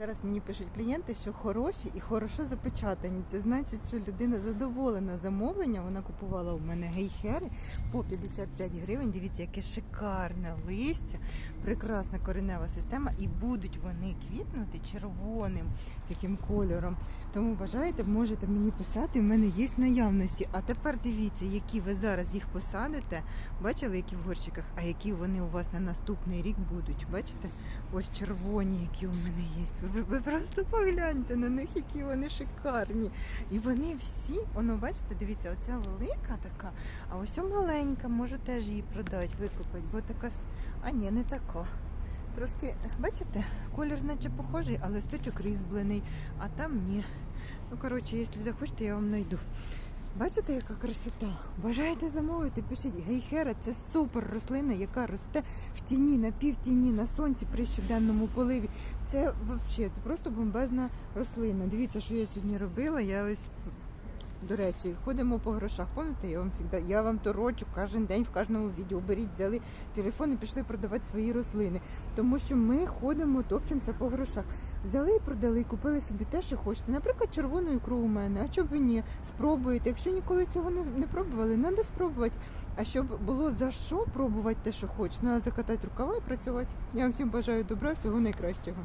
Зараз мені пишуть клієнти, що хороші і хорошо запечатані. Це значить, що людина задоволена замовленням. Вона купувала у мене гейхери по 55 гривень. Дивіться, яке шикарне листя, прекрасна коренева система, і будуть вони квітнути червоним таким кольором. Тому бажаєте, можете мені писати. в мене є наявності. А тепер дивіться, які ви зараз їх посадите. Бачили, які в горщиках, а які вони у вас на наступний рік будуть. Бачите? Ось червоні, які у мене є. Ви, ви просто погляньте на них, які вони шикарні. І вони всі, воно бачите, дивіться, оця велика така, а ось маленька, можу теж її продати, викупити, бо така. А ні, не така. Трошки, бачите, колір наче похожий, а листочок різьблений, а там ні. Ну, коротше, якщо захочете, я вам знайду. Бачите, яка красота? Бажаєте замовити? Пишіть. Гейхера це супер рослина, яка росте в тіні, на півтіні, на сонці при щоденному поливі. Це взагалі це просто бомбезна рослина. Дивіться, що я сьогодні робила. Я ось. До речі, ходимо по грошах. Пам'ятаєте, я вам завжди, я вам торочу кожен день в кожному відео. Беріть, взяли телефон і пішли продавати свої рослини. Тому що ми ходимо, топчемося по грошах. Взяли і продали, купили собі те, що хочете. Наприклад, червону ікру у мене. А чоб ви ні? Спробуєте. Якщо ніколи цього не, не пробували, треба спробувати. А щоб було за що пробувати те, що хочеш, треба закатати рукава і працювати. Я вам всім бажаю добра, всього найкращого.